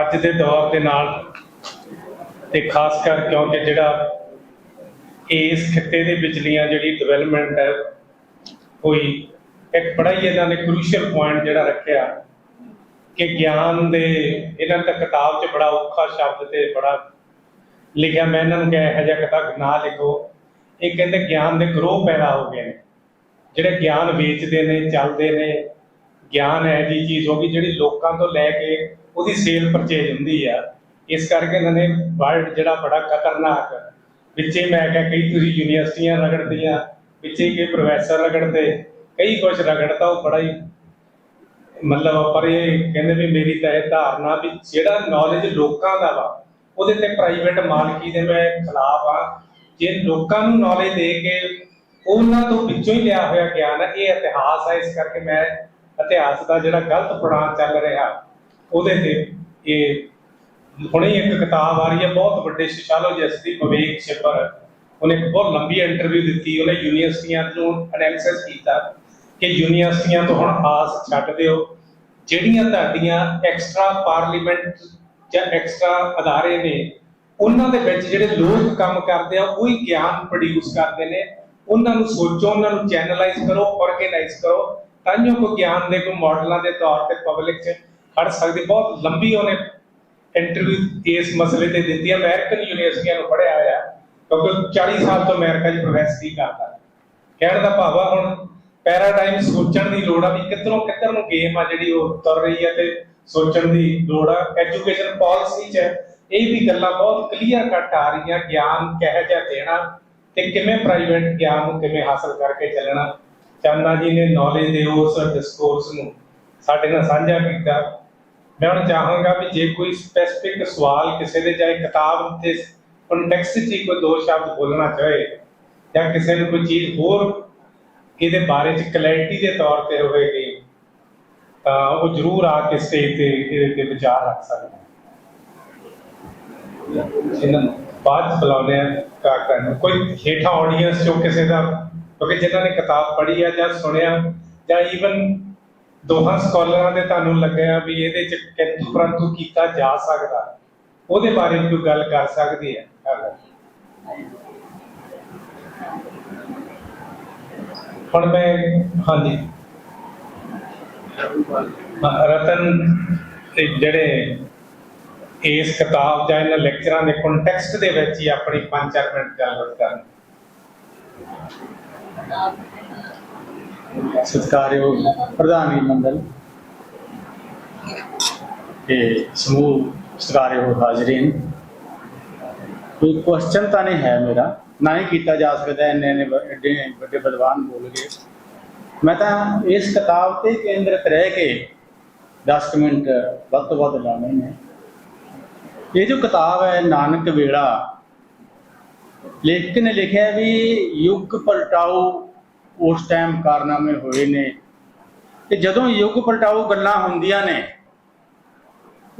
ਅੱਜ ਦੇ ਦੌਰ ਦੇ ਨਾਲ ਤੇ ਖਾਸ ਕਰ ਕਿਉਂਕਿ ਜਿਹੜਾ ਇਸ ਖਿੱਤੇ ਦੇ ਵਿਚਲੀਆਂ ਜਿਹੜੀ ਡਿਵੈਲਪਮੈਂਟ ਹੈ ਹੋਈ ਇੱਕ ਬੜਾ ਹੀ ਇਹਨਾਂ ਨੇ ਕ੍ਰੂਸ਼ੀਅਲ ਪੁਆਇੰਟ ਜਿਹੜਾ ਰੱਖਿਆ ਕਿ ਗਿਆਨ ਦੇ ਇਹਨਾਂ ਤਾਂ ਕਿਤਾਬ 'ਚ ਬੜਾ ਔਖਾ ਸ਼ਬਦ ਤੇ ਬੜਾ ਲਿਖਿਆ, ਮੈਂ ਇਹਨਾਂ ਨੂੰ ਕਿਹਾ ਇਹੋ ਕਿਤਾਬ ਨਾ ਲਿਖੋ। ਇਹ ਕਹਿੰਦੇ ਗਿਆਨ ਦੇ ਗਰੋਹ ਪੈਦਾ ਹੋ ਗਏ ਨੇ, ਜਿਹੜੇ ਗਿਆਨ ਵੇਚਦੇ ਨੇ, ਚੱਲਦੇ ਨੇ ਗਿਆਨ ਹੈ ਜੀ ਚੀਜ਼ ਹੋ ਗਈ ਜਿਹੜੀ ਲੋਕਾਂ ਤੋਂ ਲੈ ਕੇ ਉਹਦੀ ਸੇਲ ਪਰਚੇਜ ਹੁੰਦੀ ਆ। ਇਸ ਕਰਕੇ ਇਹਨਾਂ ਨੇ ਵਰਲਡ ਜਿਹੜਾ ਬੜਾ ਖਤਰਨਾਕ ਵਿੱਚੇ ਮੈਂ ਕਿਹਾ ਕਈ ਤੁਸੀਂ ਯੂਨੀਵਰਸਿਟੀਆਂ ਰਗੜਦੀਆਂ, ਵਿੱਚੇ ਕਈ ਪ੍ਰੋਫੈਸਰ ਰਗੜਦੇ, ਕਈ ਕੁਝ ਰਗੜਦਾ ਉਹ ਬੜਾ ਹੀ ਮਤਲਬ ਪਰ ਇਹ ਕਹਿੰਦੇ ਵੀ ਮੇਰੀ ਤਾਂ ਇਹ ਧਾਰਨਾ ਵੀ ਜਿਹੜਾ ਨੌਲੇਜ ਲੋਕਾਂ ਦਾ ਵਾ, ਉਹਦੇ ਤੇ ਪ੍ਰਾਈਵੇਟ ਮਾਲਕੀ ਦੇ ਮੈਂ ਖਿਲਾਫ ਆ। ਜੇ ਲੋਕਾਂ ਨੂੰ ਨੌਲੇਜ ਦੇ ਕੇ ਉਹਨਾਂ ਤੋਂ ਵਿੱਚੋਂ ਹੀ ਲਿਆ ਹੋਇਆ ਗਿਆਨ ਹੈ ਇਹ ਇਤਿਹਾਸ ਹੈ ਇਸ ਕਰਕੇ ਮੈਂ ਇਤਿਹਾਸ ਦਾ ਜਿਹੜਾ ਗਲਤ ਪੜਾਅ ਚੱਲ ਰਿਹਾ, ਉਹਦੇ ਤੇ ਇਹ ਹੁਣੇ ਇੱਕ ਕਿਤਾਬ ਆ ਰਹੀ ਹੈ, ਬਹੁਤ ਵੱਡੇ ਸੋਸ਼ੀਓਲੋਜਿਸਟ ਦੀ ਵਿਵੇਕ ਛਿਪਰ ਉਹਨੇ ਇੱਕ ਬਹੁਤ ਲੰਬੀ ਇੰਟਰਵਿਊ ਦਿੱਤੀ, ਉਹਨੇ ਯੂਨੀਵਰਸਿਟੀਆਂ ਨੂੰ ਐਨਾਲਿਸਿਸ ਕੀਤਾ ਕਿ ਯੂਨੀਵਰਸਿਟੀਆਂ ਤੋਂ ਹੁਣ ਆਸ ਛੱਡ ਦਿਓ, ਜਿਹੜੀਆਂ ਤੁਹਾਡੀਆਂ ਐਕਸਟਰਾ ਪਾਰਲੀਮੈਂਟ ਜਾਂ ਐਕਸਟਰਾ ਅਦਾਰੇ ਨੇ, ਉਹਨਾਂ ਦੇ ਵਿੱਚ ਜਿਹੜੇ ਲੋਕ ਕੰਮ ਕਰਦੇ ਆ, ਉਹੀ ਗਿਆਨ ਪ੍ਰੋਡਿਊਸ ਕਰਦੇ ਨੇ, ਉਹਨਾਂ ਨੂੰ ਸੋਚੋ, ਉਹਨਾਂ ਨੂੰ ਚੈਨਲਾਈਜ਼ ਕਰੋ ਆਰਗੇਨਾਈਜ਼ ਕਰੋ ਤਾਂ ਜੋ ਕੋਈ ਗਿਆਨ ਦੇ, ਕੋਈ ਮਾਡਲਾਂ ਦੇ ਤੌਰ ਤੇ ਪਬਲਿਕ 'ਚ ਖੜ ਸਕਦੀ। ਬਹੁਤ ਲੰਬੀ ਉਹਨੇ ਇੰਟਰਵਿਊ ਇਸ ਮਸਲੇ ਤੇ ਦਿੱਤੀ ਅਮਰੀਕਨ ਯੂਨੀਵਰਸਿਟੀਆਂ ਨੂੰ ਪੜ੍ਹਿਆ ਹੋਇਆ, ਕਿਉਂਕਿ 40 ਸਾਲ ਤੋਂ ਅਮਰੀਕਾ 'ਚ ਪ੍ਰੋਫੈਸਰੀ ਕਰਦਾ। ਕਹਿਣ ਦਾ ਭਾਵ ਆ ਹੁਣ ਪੈਰਾਡਾਈਮ ਸੋਚਣ ਦੀ ਲੋੜ ਆ ਵੀ ਕਿੱਧਰੋਂ ਕਿੱਧਰ ਨੂੰ ਗੇਮ ਆ ਜਿਹੜੀ ਉਹ ਤੁਰ ਰਹੀ ਹੈ ਤੇ ਸੋਚਣ ਦੀ ਲੋੜ ਆ। ਐਜੂਕੇਸ਼ਨ ਪਾਲਿਸੀ 'ਚ ਇਹ ਵੀ ਗੱਲਾਂ ਬਹੁਤ ਕਲੀਅਰ ਕੱਟ ਆ ਰਹੀਆਂ। ਗਿਆਨ ਕਿਹੋ ਜਿਹਾ ਦੇਣਾ ਤੇ ਕਿਵੇਂ ਪ੍ਰਾਈਵੇਟ ਗਿਆਨ ਨੂੰ ਕਿਵੇਂ ਹਾਸਲ ਕਰਕੇ ਚੱਲਣਾ। ਚੰਦਾ ਜੀ ਨੇ ਨੌਲੇਜ ਦੇ ਉਸ ਡਿਸਕੋਰਸ ਨੂੰ ਸਾਡੇ ਨਾਲ ਸਾਂਝਾ ਕੀਤਾ। ਮੈਂ ਹੁਣ ਚਾਹਾਂਗਾ ਵੀ ਜੇ ਕੋਈ ਸਪੈਸਿਫਿਕ ਸਵਾਲ ਕਿਸੇ ਦੇ ਚਾਹੇ ਕਿਤਾਬ ਦੇ ਕੰਟੈਕਸਟ 'ਚ ਕੋਈ ਦੋ ਸ਼ਬਦ ਬੋਲਣਾ ਚਾਹੇ ਜਾਂ ਕਿਸੇ ਨੂੰ ਕੋਈ ਚੀਜ਼ ਹੋਰ ਇਹਦੇ ਬਾਰੇ ਚ ਕਲੈਰਿਟੀ ਦੇ ਤੌਰ ਤੇ ਹੋਵੇਗੀ, ਤਾਂ ਉਹ ਜ਼ਰੂਰ ਆ ਕੇ ਸਟੇਜ ਤੇ ਇਹਦੇ ਤੇ ਵਿਚਾਰ ਰੱਖ ਸਕਦਾ ਇਹਨਾਂ ਬਾਅਦ 'ਚ ਬੁਲਾਉਂਦੇ ਆ ਕਾਕਾ ਨੂੰ। ਕੋਈ ਹੇਠਾਂ ਆਡੀਅנס ਚੋਂ ਕਿਸੇ ਦਾ ਕਿਉਂਕਿ ਜਿਨ੍ਹਾਂ ਨੇ ਕਿਤਾਬ ਪੜ੍ਹੀ ਆ ਜਾਂ ਸੁਣਿਆ ਜਾਂ ਈਵਨ ਦੋਹਾਂ ਸਕਾਲਰਾਂ ਦੇ ਤੁਹਾਨੂੰ ਲੱਗਿਆ ਵੀ ਇਹਦੇ ਚ ਕਿੰਤੂ ਪ੍ਰੰਤੂ ਕੀਤਾ ਜਾ ਸਕਦਾ, ਉਹਦੇ ਬਾਰੇ ਕੋਈ ਗੱਲ ਕਰ ਸਕਦੀ ਹੈ? ਹੁਣ ਮੈਂ, ਹਾਂਜੀ। ਰਤਨ ਜਿਹੜੇ ਇਸ ਕਿਤਾਬ ਜਾਂ ਇਹਨਾਂ ਲੈਕਚਰਾਂ ਦੇ ਕੰਟੈਕਸਟ ਦੇ ਵਿੱਚ ਹੀ ਆਪਣੀ 5-4 ਮਿੰਟ ਗੱਲਬਾਤ ਕਰਨ। ਸਤਿਕਾਰਯੋਗ ਪ੍ਰਧਾਨੀ ਮੰਡਲ ਤੇ ਸਮੂਹ ਸਤਿਕਾਰਯੋਗ ਹਾਜ਼ਰੀਨ ਕੋਈ ਕੁਐਸਚਨ ਤਾਂ ਨਹੀਂ ਹੈ ਮੇਰਾ। ਨਾ ਹੀ ਕੀਤਾ ਜਾ ਸਕਦਾ, ਇੰਨੇ ਇੰਨੇ ਵੱਡੇ ਵਿਦਵਾਨ ਬੋਲ ਗਏ। ਮੈਂ ਤਾਂ ਇਸ ਕਿਤਾਬ ਤੇ ਕੇਂਦਰਿਤ ਰਹਿ ਕੇ 10 ਮਿੰਟ ਵੱਧ ਤੋਂ ਵੱਧ ਲਾਉਣੇ ਨੇ। ਇਹ ਜੋ ਕਿਤਾਬ ਹੈ, ਨਾਨਕ ਵੇੜਾ ਲੇਖਕ ਨੇ ਲਿਖਿਆ ਵੀ ਯੁੱਗ ਪਲਟਾਓ ਉਸ ਟਾਈਮ ਕਾਰਨਾਮੇ ਹੋਏ ਨੇ। ਤੇ ਜਦੋਂ ਯੁੱਗ ਪਲਟਾਓ ਗੱਲਾਂ ਹੁੰਦੀਆਂ ਨੇ,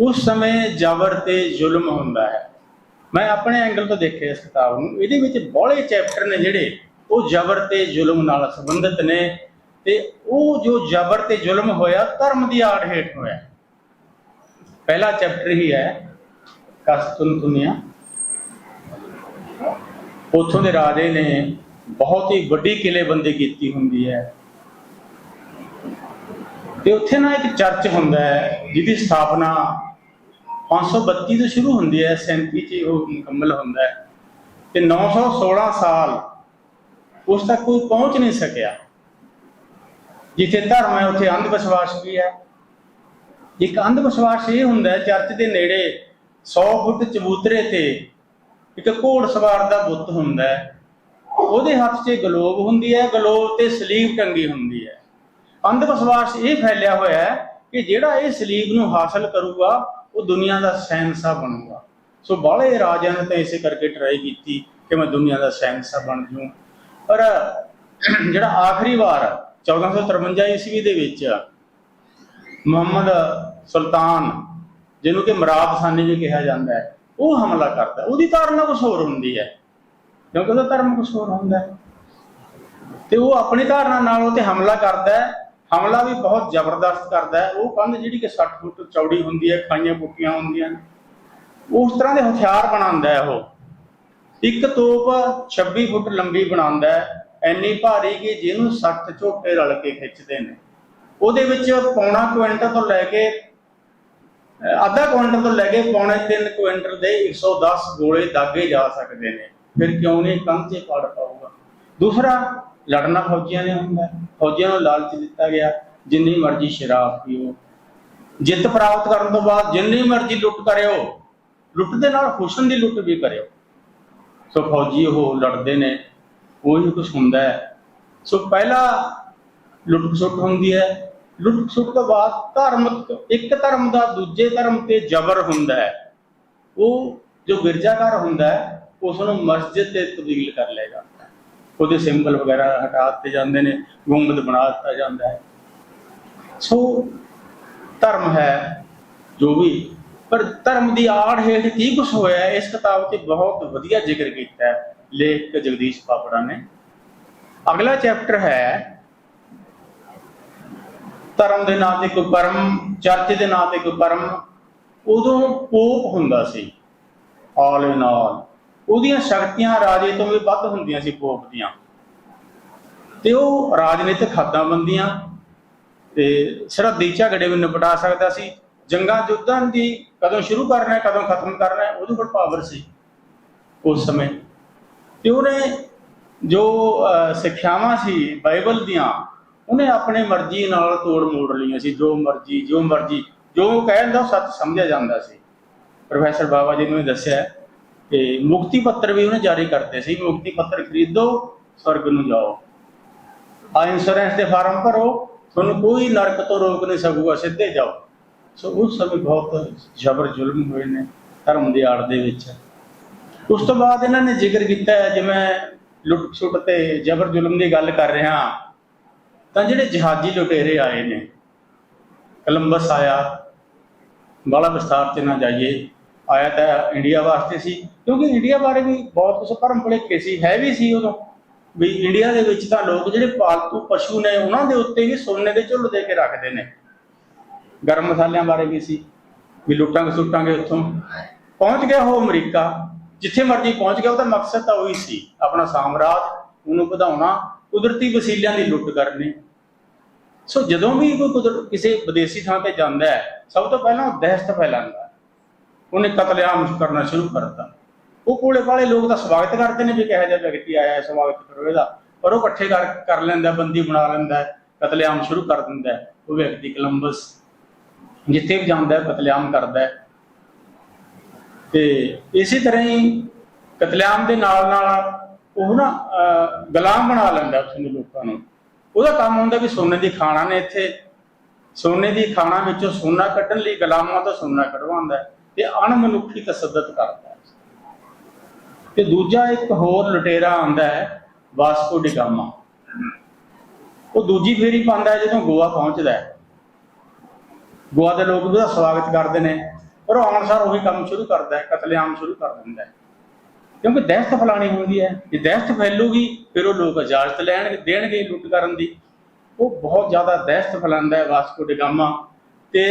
ਉਸ ਸਮੇਂ ਜ਼ਬਰ ਤੇ ਜ਼ੁਲਮ ਹੁੰਦਾ ਹੈ। ਮੈਂ ਆਪਣੇ ਐਂਗਲ ਤੋਂ ਦੇਖਿਆ ਇਸ ਕਿਤਾਬ ਨੂੰ। ਇਹਦੇ ਵਿੱਚ ਬੋਲੇ ਚੈਪਟਰ ਨੇ ਜਿਹੜੇ, ਉਹ ਜ਼ਬਰ ਤੇ ਜ਼ੁਲਮ ਨਾਲ ਸੰਬੰਧਿਤ ਨੇ ਤੇ ਉਹ ਜੋ ਜ਼ਬਰ ਤੇ ਜ਼ੁਲਮ ਹੋਇਆ, ਧਰਮ ਦੀ ਆੜ ਹੇਠ ਹੋਇਆ। ਪਹਿਲਾ ਚੈਪਟਰ ਹੀ ਹੈ, ਕਸਤੁਨ ਦੁਨੀਆ ਉੱਥੋਂ ਦੇ ਰਾਜੇ ਨੇ ਬਹੁਤ ਹੀ ਵੱਡੀ ਕਿਲੇਬੰਦੀ ਕੀਤੀ ਹੁੰਦੀ ਹੈ। ਤੇ ਉੱਥੇ ਨਾ ਇੱਕ ਚਰਚ ਹੁੰਦਾ ਹੈ, ਜਿਹਦੀ ਸਥਾਪਨਾ 532 ਤੋਂ ਸ਼ੁਰੂ ਹੁੰਦੀ ਹੈ 37 ਚ ਉਹ ਮੁਕੰਮਲ ਹੁੰਦਾ ਹੈ। ਤੇ 916 ਸਾਲ ਉਸ ਤੱਕ ਕੋਈ ਪਹੁੰਚ ਨਹੀਂ ਸਕਿਆ। ਜਿੱਥੇ ਧਰਮ ਹੈ, ਉੱਥੇ ਅੰਧ ਵਿਸ਼ਵਾਸ ਵੀ ਹੈ। ਇੱਕ ਅੰਧ ਵਿਸ਼ਵਾਸ ਇਹ ਹੁੰਦਾ ਹੈ, ਚਰਚ ਦੇ ਨੇੜੇ 100 ਫੁੱਟ ਚਬੂਤਰੇ ਤੇ ਇੱਕ ਘੋੜ ਸਵਾਰ ਦਾ ਬੁੱਤ ਹੁੰਦਾ ਹੈ। ਉਹਦੇ ਹੱਥ 'ਚ ਗਲੋਬ ਹੁੰਦੀ ਹੈ, ਗਲੋਬ ਤੇ ਸਲੀਬ ਟੰਗੀ ਹੁੰਦੀ ਹੈ। ਅੰਧ ਵਿਸ਼ਵਾਸ ਇਹ ਫੈਲਿਆ ਹੋਇਆ ਹੈ ਕਿ ਜਿਹੜਾ ਇਹ ਸਲੀਬ ਨੂੰ ਹਾਸਲ ਕਰੂਗਾ, ਉਹ ਦੁਨੀਆ ਦਾ ਸੈਨਸਾ ਬਣੂਗਾ। ਸੋ ਬਾਹਲੇ ਰਾਜਿਆਂ ਨੇ ਤਾਂ ਇਸੇ ਕਰਕੇ ਟਰਾਈ ਕੀਤੀ ਕਿ ਮੈਂ ਦੁਨੀਆ ਦਾ ਸੈਨਸਾ ਬਣ ਜੂ ਪਰ ਜਿਹੜਾ ਆਖਰੀ ਵਾਰ 1453 ਈਸਵੀ ਦੇ ਵਿੱਚ ਮੁਹੰਮਦ ਸੁਲਤਾਨ, ਜਿਹਨੂੰ ਕਿ ਮਰਾਦ ਸਾਨੀ ਵੀ ਕਿਹਾ ਜਾਂਦਾ ਹੈ ਉਹ ਹਮਲਾ ਕਰਦਾ, ਉਹਦੀ ਧਾਰਨਾ ਕੁਛ ਹੋਰ ਹੁੰਦੀ ਹੈ। ਕਿਉਂਕਿ ਉਹਦਾ ਧਰਮ ਕੁਛ ਹੋਰ ਹੁੰਦਾ ਤੇ ਉਹ ਆਪਣੀ ਧਾਰਨਾ ਨਾਲ ਉਹ ਤੇ ਹਮਲਾ ਕਰਦਾ ਹੈ। ਹਮਲਾ ਵੀ ਬਹੁਤ ਜ਼ਬਰਦਸਤ ਕਰਦਾ ਹੈ। ਉਹ ਕੰਧ ਜਿਹੜੀ ਕਿ 60 ਫੁੱਟ ਚੌੜੀ ਹੁੰਦੀ ਹੈ, ਖਾਈਆਂ ਪੁੱਟੀਆਂ ਹੁੰਦੀਆਂ ਨੇ। ਉਸ ਤਰ੍ਹਾਂ ਦੇ ਹਥਿਆਰ ਬਣਾਉਂਦਾ ਹੈ ਉਹ। ਇੱਕ ਤੋਪ 26 ਫੁੱਟ ਲੰਬੀ ਬਣਾਉਂਦਾ ਹੈ। ਐਨੀ ਭਾਰੀ ਕਿ ਜਿਹਨੂੰ 60 ਝੋਟੇ ਰਲ ਕੇ ਖਿੱਚਦੇ ਨੇ। ਉਹਦੇ ਵਿੱਚ ਪੌਣਾ ਕੁਇੰਟਲ ਤੋਂ ਲੈ ਕੇ ਅੱਧਾ ਕੁਇੰਟਲ ਤੋਂ ਲੈ ਕੇ ਪੌਣੇ 3 ਕੁਇੰਟਲ ਦੇ 110 ਗੋਲੇ ਦਾਗੇ ਜਾ ਸਕਦੇ ਨੇ। ਫਿਰ ਕਿਉਂ ਨਹੀਂ ਕੰਧ 'ਚ ਪੜ ਪਾਊਗਾ? ਦੂਸਰਾ, ਲੜਨਾ ਫੌਜੀਆਂ ਨੇ ਹੁੰਦਾ। ਫੌਜੀਆਂ ਨੂੰ ਲਾਲਚ ਦਿੱਤਾ ਗਿਆ, ਜਿੰਨੀ ਮਰਜ਼ੀ ਸ਼ਰਾਬ ਪੀਓ। ਜਿੱਤ ਪ੍ਰਾਪਤ ਕਰਨ ਤੋਂ ਬਾਅਦ ਜਿੰਨੀ ਮਰਜ਼ੀ ਲੁੱਟ ਕਰਿਓ, ਲੁੱਟ ਦੇ ਨਾਲ ਹੁਸਨ ਦੀ ਲੁੱਟ ਵੀ ਕਰਿਓ। ਸੋ ਫੌਜੀ ਉਹ ਲੜਦੇ ਨੇ, ਉਹੀ ਕੁਝ ਹੁੰਦਾ ਹੈ। ਸੋ ਪਹਿਲਾ ਲੁੱਟ ਖਸੁੱਟ ਹੁੰਦੀ ਹੈ ਲੁੱਟ ਸੁੱਟ ਤੋਂ ਬਾਅਦ ਧਰਮ ਇੱਕ ਧਰਮ ਦਾ ਦੂਜੇ ਧਰਮ ਤੇ ਜ਼ਬਰ ਹੁੰਦਾ ਹੈ। ਉਹ ਜੋ ਗਿਰਜਾਘਰ ਹੁੰਦਾ ਹੈ ਉਸ ਨੂੰ ਮਸਜਿਦ ਤੇ ਤਬਦੀਲ ਕਰ ਲਿਆ ਜਾਂਦਾ ਹੈ। ਉਹਦੇ ਸਿੰਬਲ ਵਗੈਰਾ ਹਟਾ ਦਿੱਤੇ ਜਾਂਦੇ ਨੇ ਗੁੰਬਦ ਬਣਾ ਦਿੱਤਾ ਜਾਂਦਾ ਹੈ। ਸੋ ਧਰਮ ਹੈ ਜੋ ਵੀ, ਪਰ ਧਰਮ ਦੀ ਆੜ ਹੇਠ ਕੀ ਕੁਝ ਹੋਇਆ ਇਸ ਕਿਤਾਬ ਤੇ ਬਹੁਤ ਵਧੀਆ ਜ਼ਿਕਰ ਕੀਤਾ ਹੈ ਲੇਖਕ ਜਗਦੀਸ਼ ਪਾਪੜਾ ਨੇ। ਅਗਲਾ ਚੈਪਟਰ ਹੈ ਧਰਮ ਦੇ ਨਾਂ ਤੇ ਕੋਈ ਪਰਮ, ਚਰਚ ਦੇ ਨਾਂ ਤੇ ਕੋਈ ਪਰਮ, ਉਦੋਂ ਪੋਪ ਹੁੰਦਾ ਸੀ। ਆਲ ਇਨ ਆਲ ਉਹਦੀਆਂ ਸ਼ਕਤੀਆਂ ਰਾਜੇ ਤੋਂ ਵੀ ਵੱਧ ਹੁੰਦੀਆਂ ਸੀ ਪੋਪ ਦੀਆਂ। ਤੇ ਉਹ ਰਾਜਨੀਤਿਕ ਹੱਦਾਂ ਬੰਦੀਆਂ ਤੇ ਸਰਹੱਦੀ ਝਗੜੇ ਵੀ ਨਿਪਟਾ ਸਕਦਾ ਸੀ। ਜੰਗਾਂ ਯੁੱਧਾਂ ਦੀ ਕਦੋਂ ਸ਼ੁਰੂ ਕਰਨਾ ਹੈ ਕਦੋਂ ਖਤਮ ਕਰਨਾ ਹੈ ਉਹਦੇ ਕੋਲ ਪਾਵਰ ਸੀ ਉਸ ਸਮੇਂ। ਤੇ ਉਹਨੇ ਜੋ ਸਿੱਖਿਆਵਾਂ ਸੀ, ਬਾਈਬਲ ਦੀਆਂ ਉਹਨੇ ਆਪਣੇ ਮਰਜ਼ੀ ਨਾਲ ਤੋੜ ਮੋੜ ਲਈਆਂ ਸੀ, ਜੋ ਮਰਜ਼ੀ ਜੋ ਮਰਜ਼ੀ, ਜੋ ਉਹ ਕਹਿੰਦਾ ਸੱਚ ਸਮਝਿਆ ਜਾਂਦਾ ਸੀ। ਪ੍ਰੋਫੈਸਰ ਬਾਬਾ ਜੀ ਨੇ ਦੱਸਿਆ ਕਿ ਮੁਕਤੀ ਪੱਤਰ ਵੀ ਉਹਨੇ ਜਾਰੀ ਕਰਤੇ ਸੀ, ਮੁਕਤੀ ਪੱਤਰ ਖਰੀਦੋ, ਸਵਰਗ ਨੂੰ ਜਾਓ। ਆ ਇੰਸ਼ੋਰੈਂਸ ਦੇ ਫਾਰਮ ਭਰੋ, ਤੁਹਾਨੂੰ ਕੋਈ ਨਰਕ ਤੋਂ ਰੋਕ ਨਹੀਂ ਸਕੂਗਾ, ਸਿੱਧੇ ਜਾਓ। ਸੋ ਉਸ ਸਮੇਂ ਬਹੁਤ ਜ਼ਬਰ ਜ਼ੁਲਮ ਹੋਏ ਨੇ ਧਰਮ ਦੀ ਆੜ ਦੇ ਵਿੱਚ। ਉਸ ਤੋਂ ਬਾਅਦ ਇਹਨਾਂ ਨੇ ਜ਼ਿਕਰ ਕੀਤਾ, ਜਿਵੇਂ ਲੁੱਟ ਛੁੱਟ ਤੇ ਜ਼ਬਰ ਜ਼ੁਲਮ ਦੀ ਗੱਲ ਕਰ ਰਿਹਾ। ਤਾਂ ਜਿਹੜੇ ਜਹਾਜ਼ੀ ਲੁਟੇਰੇ ਆਏ ਨੇ, ਕਲੰਬਸ ਆਇਆ ਬਾਲਾ ਵਿਸਥਾਰ ਤੇ ਨਾ ਜਾਈਏ, ਆਇਆ ਤਾਂ ਇੰਡੀਆ ਵਾਸਤੇ ਸੀ, ਕਿਉਂਕਿ ਇੰਡੀਆ ਬਾਰੇ ਵੀ ਬਹੁਤ ਕੁਝ ਭਰਮ ਭੁਲੇਖੇ ਸੀ ਹੈ ਵੀ ਸੀ ਉਦੋਂ, ਵੀ ਇੰਡੀਆ ਦੇ ਵਿੱਚ ਤਾਂ ਲੋਕ ਜਿਹੜੇ ਪਾਲਤੂ ਪਸ਼ੂ ਨੇ, ਉਹਨਾਂ ਦੇ ਉੱਤੇ ਵੀ ਸੋਨੇ ਦੇ ਝੁੱਲ ਦੇ ਕੇ ਰੱਖਦੇ ਨੇ। ਗਰਮ ਮਸਾਲਿਆਂ ਬਾਰੇ ਵੀ ਸੀ, ਵੀ ਲੁੱਟਾਂਗੇ, ਸੁੱਟਾਂਗੇ ਉੱਥੋਂ। ਪਹੁੰਚ ਗਿਆ ਉਹ ਅਮਰੀਕਾ, ਜਿੱਥੇ ਮਰਜ਼ੀ ਪਹੁੰਚ ਗਿਆ, ਉਹਦਾ ਮਕਸਦ ਤਾਂ ਉਹੀ ਸੀ, ਆਪਣਾ ਸਾਮਰਾਜ ਉਹਨੂੰ ਵਧਾਉਣਾ ਕੁਦਰਤੀ ਵਸੀਲਿਆਂ ਦੀ ਲੁੱਟ ਕਰਨੀ। ਸੋ ਜਦੋਂ ਵੀ ਕੋਈ ਕੁਦਰ ਕਿਸੇ ਵਿਦੇਸ਼ੀ ਥਾਂ ਤੇ ਜਾਂਦਾ ਹੈ, ਸਭ ਤੋਂ ਪਹਿਲਾਂ ਉਹ ਦਹਿਸ਼ਤ ਫੈਲਾਉਂਦਾ ਉਹਨੇ ਕਤਲੇਆਮ ਕਰਨਾ ਸ਼ੁਰੂ ਕਰਤਾ। ਉਹ ਕੋਲੇ ਵਾਲੇ ਲੋਕ ਤਾਂ ਸਵਾਗਤ ਕਰਦੇ ਨੇ ਵੀ ਕਿਹੋ ਜਿਹਾ ਵਿਅਕਤੀ ਆਇਆ ਹੈ ਸਵਾਗਤ ਕਰੋ ਇਹਦਾ ਪਰ ਉਹ ਇਕੱਠੇ ਕਰ ਕਰ ਲੈਂਦਾ, ਬੰਦੀ ਬਣਾ ਲੈਂਦਾ ਕਤਲੇਆਮ ਸ਼ੁਰੂ ਕਰ ਦਿੰਦਾ ਉਹ ਵਿਅਕਤੀ ਕੋਲੰਬਸ, ਜਿੱਥੇ ਵੀ ਜਾਂਦਾ ਕਤਲੇਆਮ ਕਰਦਾ ਹੈ। ਤੇ ਇਸੇ ਤਰ੍ਹਾਂ ਹੀ ਕਤਲੇਆਮ ਦੇ ਨਾਲ ਨਾਲ ਉਹ ਨਾ ਅਹ, ਗੁਲਾਮ ਬਣਾ ਲੈਂਦਾ ਉੱਥੇ ਦੇ ਲੋਕਾਂ ਨੂੰ। ਉਹਦਾ ਕੰਮ ਹੁੰਦਾ ਵੀ ਸੋਨੇ ਦੀ ਖਾਣਾ ਨੇ ਇੱਥੇ। ਸੋਨੇ ਦੀ ਖਾਣਾ ਵਿੱਚੋਂ ਸੋਨਾ ਕੱਢਣ ਲਈ ਗੁਲਾਮਾਂ ਤੋਂ ਸੋਨਾ ਕਢਵਾਉਂਦਾ ਤੇ ਅਣਮਨੁੱਖੀ ਤਸੱਦਦ ਕਰਦਾ ਤੇ ਦੂਜਾ ਇੱਕ ਹੋਰ ਲੁਟੇਰਾ ਆਉਂਦਾ ਹੈ ਵਾਸਕੋ ਡੀ ਗਾਮਾ। ਉਹ ਦੂਜੀ ਫੇਰੀ ਪਾਉਂਦਾ ਜਦੋਂ ਗੋਆ ਪਹੁੰਚਦਾ ਹੈ। ਗੋਆ ਦੇ ਲੋਕ ਉਹਦਾ ਸਵਾਗਤ ਕਰਦੇ ਨੇ ਪਰ ਆਉਣ ਸਾਰ ਉਹੀ ਕੰਮ ਸ਼ੁਰੂ ਕਰਦਾ ਹੈ ਕਤਲੇਆਮ ਸ਼ੁਰੂ ਕਰ ਦਿੰਦਾ ਹੈ। ਕਿਉਂਕਿ ਦਹਿਸ਼ਤ ਫੈਲਾਣੀ ਹੁੰਦੀ ਹੈ। ਜੇ ਦਹਿਸ਼ਤ ਫੈਲੂਗੀ, ਫਿਰ ਉਹ ਲੋਕ ਇਜਾਜ਼ਤ ਲੈਣ, ਦੇਣਗੇ ਲੁੱਟ ਕਰਨ ਦੀ। ਉਹ ਬਹੁਤ ਜ਼ਿਆਦਾ ਦਹਿਸ਼ਤ ਫੈਲਾਉਂਦਾ ਹੈ ਵਾਸਕੋ ਡੀ ਤੇ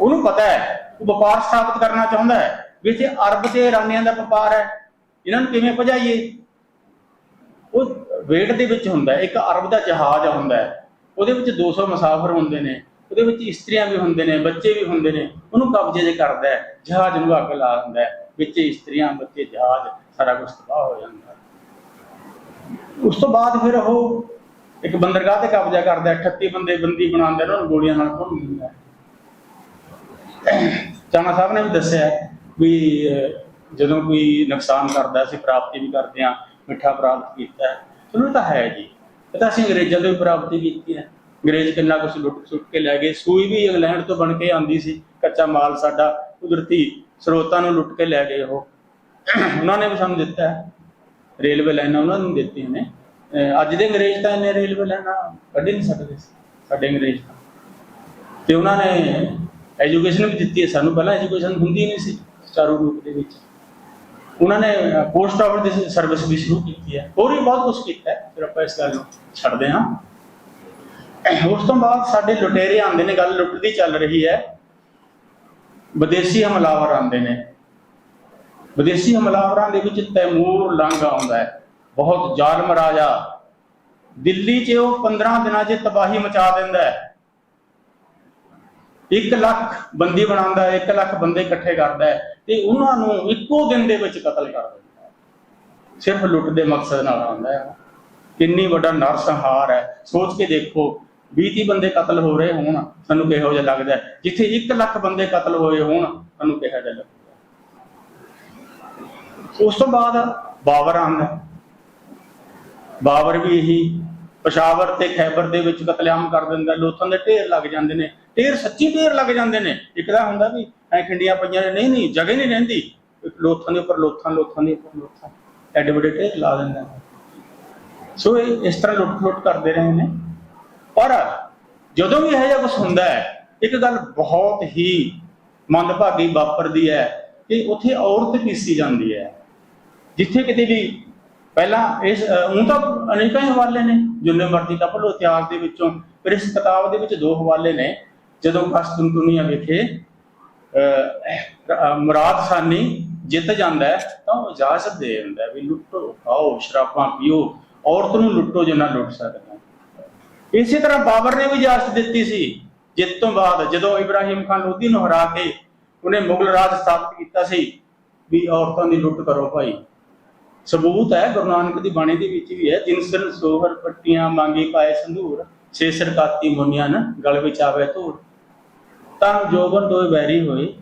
ਉਹਨੂੰ ਪਤਾ ਹੈ, ਉਹ ਵਪਾਰ ਸਥਾਪਿਤ ਕਰਨਾ ਚਾਹੁੰਦਾ ਹੈ। ਵੀ ਇੱਥੇ ਅਰਬ ਤੇ ਇਰਾਨੀਆਂ ਦਾ ਵਪਾਰ ਹੈ। ਇਹਨਾਂ ਨੂੰ ਕਿਵੇਂ ਭਜਾਈਏ? ਉਹ ਵੇਟ ਦੇ ਵਿੱਚ ਹੁੰਦਾ ਇੱਕ ਅਰਬ ਦਾ ਜਹਾਜ਼ ਹੁੰਦਾ ਹੈ। ਉਹਦੇ ਵਿੱਚ 200 ਮੁਸਾਫਰ ਹੁੰਦੇ ਨੇ, ਉਹਦੇ ਵਿੱਚ ਇਸਤਰੀਆਂ ਵੀ ਹੁੰਦੇ ਨੇ, ਬੱਚੇ ਵੀ ਹੁੰਦੇ ਨੇ। ਉਹਨੂੰ ਕਬਜ਼ੇ 'ਚ ਕਰਦਾ ਹੈ, ਜਹਾਜ਼ ਨੂੰ ਅੱਗ ਲਾ ਦਿੰਦਾ ਹੈ। ਵਿੱਚ ਇਸਤਰੀਆਂ ਬੱਚੇ ਜਹਾਜ਼ ਸਾਰਾ ਕੁਝ ਤਬਾਹ ਹੋ ਜਾਂਦਾ। ਉਸ ਤੋਂ ਬਾਅਦ ਫਿਰ ਉਹ ਇੱਕ ਬੰਦਰਗਾਹ ਤੇ ਕਬਜ਼ਾ ਕਰਦਾ ਹੈ 38 ਬੰਦੇ ਬੰਦੀ ਬਣਾਉਂਦਾ ਹੈ ਉਹਨਾਂ ਨੂੰ ਗੋਲੀਆਂ ਨਾਲ ਭੁੰਨ ਦਿੰਦਾ। ਚਾਨਾ ਸਾਹਿਬ ਨੇ ਵੀ ਦੱਸਿਆ ਵੀ ਜਦੋਂ ਕੋਈ ਨੁਕਸਾਨ ਕਰਦਾ ਅਸੀਂ ਪ੍ਰਾਪਤੀ ਵੀ ਕਰਦੇ ਹਾਂ ਮਿੱਠਾ ਪ੍ਰਾਪਤ ਕੀਤਾ ਚਲੋ ਤਾਂ ਹੈ ਜੀ। ਇਹ ਤਾਂ ਅਸੀਂ ਅੰਗਰੇਜ਼ਾਂ ਤੋਂ ਵੀ ਪ੍ਰਾਪਤੀ ਕੀਤੀ ਹੈ। ਅੰਗਰੇਜ਼ ਕਿੰਨਾ ਕੁਝ ਲੁੱਟ ਸੁੱਟ ਕੇ ਲੈ ਗਏ। ਸੂਈ ਵੀ ਇੰਗਲੈਂਡ ਤੋਂ ਬਣ ਕੇ ਆਂਦੀ ਸੀ। ਕੱਚਾ ਮਾਲ ਸਾਡਾ ਕੁਦਰਤੀ ਸਰੋਤਾਂ ਨੂੰ ਲੁੱਟ ਕੇ ਲੈ ਗਏ ਉਹ। ਉਹਨਾਂ ਨੇ ਵੀ ਸਾਨੂੰ ਦਿੱਤਾ ਹੈ। ਰੇਲਵੇ ਲਾਈਨਾਂ ਉਹਨਾਂ ਨੂੰ ਦਿੱਤੀਆਂ ਨੇ। ਅੱਜ ਦੇ ਅੰਗਰੇਜ਼ ਤਾਂ ਇੰਨੇ ਰੇਲਵੇ ਲਾਈਨਾਂ ਕੱਢ ਨਹੀਂ ਸਕਦੇ ਸਾਡੇ ਅੰਗਰੇਜ਼ ਤਾਂ। ਤੇ ਉਹਨਾਂ ਨੇ ਐਜੂਕੇਸ਼ਨ ਵੀ ਦਿੱਤੀ ਹੈ। ਸਾਨੂੰ ਪਹਿਲਾਂ ਐਜੂਕੇਸ਼ਨ ਹੁੰਦੀ ਨਹੀਂ ਸੀ ਸੁਚਾਰੂ ਰੂਪ ਦੇ ਵਿੱਚ। ਉਹਨਾਂ ਨੇ ਪੋਸਟ ਆਫਿਸ ਦੀ ਸਰਵਿਸ ਵੀ ਸ਼ੁਰੂ ਕੀਤੀ ਹੈ। ਹੋਰ ਵੀ ਬਹੁਤ ਕੁਝ ਕੀਤਾ ਹੈ। ਫਿਰ ਆਪਾਂ ਇਸ ਗੱਲ ਨੂੰ ਛੱਡਦੇ ਹਾਂ। ਉਸ ਤੋਂ ਬਾਅਦ ਸਾਡੇ ਲੁਟੇਰੇ ਆਉਂਦੇ ਨੇ। ਗੱਲ ਲੁੱਟ ਦੀ ਚੱਲ ਰਹੀ ਹੈ। ਵਿਦੇਸ਼ੀ ਹਮਲਾਵਰ ਆਉਂਦੇ ਨੇ। ਵਿਦੇਸ਼ੀ ਹਮਲਾਵਰਾਂ ਦੇ ਵਿੱਚ ਤੈਮੂਰ ਲੰਗ ਆਉਂਦਾ ਹੈ। ਬਹੁਤ ਜ਼ਾਲਮ ਰਾਜਾ। ਦਿੱਲੀ 'ਚ ਉਹ 15 ਦਿਨਾਂ 'ਚ ਤਬਾਹੀ ਮਚਾ ਦਿੰਦਾ ਹੈ। 1 ਲੱਖ ਬੰਦੀ ਬਣਾਉਂਦਾ ਹੈ 1 ਲੱਖ ਬੰਦੇ ਇਕੱਠੇ ਕਰਦਾ ਹੈ ਤੇ ਉਹਨਾਂ ਨੂੰ ਇੱਕੋ ਦਿਨ ਦੇ ਵਿੱਚ ਕਤਲ ਕਰ ਦਿੰਦਾ ਹੈ। ਸਿਰਫ ਲੁੱਟ ਦੇ ਮਕਸਦ ਨਾਲ ਆਉਂਦਾ ਹੈ। ਕਿੰਨੀ ਵੱਡਾ ਨਰਸੰਹਾਰ ਹੈ। ਸੋਚ ਕੇ ਦੇਖੋ 20 30 ਬੰਦੇ ਕਤਲ ਹੋ ਰਹੇ ਹੋਣ, ਸਾਨੂੰ ਕਿਹੋ ਜਿਹਾ ਲੱਗਦਾ ਜਿੱਥੇ 1 ਲੱਖ ਬੰਦੇ ਕਤਲ ਹੋਏ ਹੋਣ, ਸਾਨੂੰ ਕਿਹੋ ਜਿਹਾ ਲੱਗਦਾ ਉਸ ਤੋਂ ਬਾਅਦ ਬਾਬਰ ਆਉਂਦਾ ਹੈ। ਬਾਬਰ ਵੀ ਇਹੀ ਪਸ਼ਾਵਰ ਤੇ ਖੈਬਰ ਦੇ ਵਿੱਚ ਕਤਲੇਆਮ ਕਰ ਦਿੰਦਾ ਲੋਥਾਂ ਦੇ ਢੇਰ ਲੱਗ ਜਾਂਦੇ ਨੇ। ਢੇਰ, ਸੱਚੀ ਢੇਰ ਲੱਗ ਜਾਂਦੇ ਨੇ। ਇੱਕ ਤਾਂ ਹੁੰਦਾ ਵੀ ਐ ਖਿੰਡੀਆਂ ਪਈਆਂ ਨੇ। ਨਹੀਂ ਨਹੀਂ, ਜਗ੍ਹਾ ਨਹੀਂ ਰਹਿੰਦੀ। ਲੋਥਾਂ ਦੇ ਉੱਪਰ ਲੋਥਾਂ ਲੋਥਾਂ ਦੇ ਉੱਪਰ ਲੋਥਾਂ। ਐਡੇ ਵੱਡੇ ਢੇਰ ਲਾ ਦਿੰਦਾ ਸੋ ਇਹ ਇਸ ਤਰ੍ਹਾਂ ਲੁੱਟ ਲੁੱਟ ਕਰਦੇ ਰਹੇ ਨੇ। ਪਰ ਜਦੋਂ ਵੀ ਇਹ ਜਿਹਾ ਕੁਝ ਹੁੰਦਾ ਹੈ ਇੱਕ ਗੱਲ ਬਹੁਤ ਹੀ ਮੰਦਭਾਗੀ ਵਾਪਰਦੀ ਹੈ ਕਿ ਉੱਥੇ ਔਰਤ ਪੀਸੀ ਜਾਂਦੀ ਹੈ। ਜਿੱਥੇ ਕਿਤੇ ਵੀ ਪਹਿਲਾਂ ਇਸ ਉਹ ਤਾਂ ਅਨੇਕਾਂ ਹੀ ਹਵਾਲੇ ਨੇ ਜਿੰਨੇ ਮਰਜ਼ੀ ਤਾਂ ਲੋ ਇਤਿਹਾਸ ਦੇ ਵਿੱਚੋਂ ਪਰ ਇਸ ਕਿਤਾਬ ਦੇ ਵਿੱਚ ਦੋ ਹਵਾਲੇ ਨੇ। ਜਦੋਂ ਕਸਤੂਨ ਵਿਖੇ ਅਹ, ਅਹ, ਮੁਰਾਦ ਸਾਨੀ ਜਿੱਤ ਜਾਂਦਾ ਤਾਂ ਉਹ ਇਜਾਜ਼ਤ ਦੇ ਦਿੰਦਾ ਵੀ ਲੁੱਟੋ ਖਾਓ ਸ਼ਰਾਬਾਂ ਪੀਓ ਔਰਤ ਨੂੰ ਲੁੱਟੋ ਜਿੰਨਾ ਲੁੱਟ ਸਕਦਾ ਇਸੇ ਤਰ੍ਹਾਂ ਬਾਬਰ ਨੇ ਵੀ ਇਜਾਜ਼ਤ ਦਿੱਤੀ ਸੀ। ਜਿੱਤ ਤੋਂ ਬਾਅਦ ਜਦੋਂ ਇਬਰਾਹਿਮ ਖਾਨ ਲੋਧੀ ਨੂੰ ਹਰਾ ਕੇ ਉਹਨੇ ਮੁਗਲ ਰਾਜ ਸਥਾਪਿਤ ਕੀਤਾ ਸੀ ਵੀ ਔਰਤਾਂ ਦੀ ਲੁੱਟ ਕਰੋ ਭਾਈ। ਸਬੂਤ ਹੈ, ਗੁਰੂ ਨਾਨਕ ਦੀ ਬਾਣੀ ਦੇ ਵਿੱਚ ਵੀ ਹੈ ਜਿਨਸਨ ਸੋਹਰ ਪੱਟੀਆਂ ਮੰਗੀ ਪਾਏ ਸੰਧੂਰ ਛੇ ਸਰਕਾਤੀ ਮੁੰਨਿਆਂ ਗਲ ਵਿੱਚ ਆਵੇ ਧੂੜ। ਤਾਂ ਜੋਬਨ ਦੋਏ ਵੈਰੀ ਹੋਏ,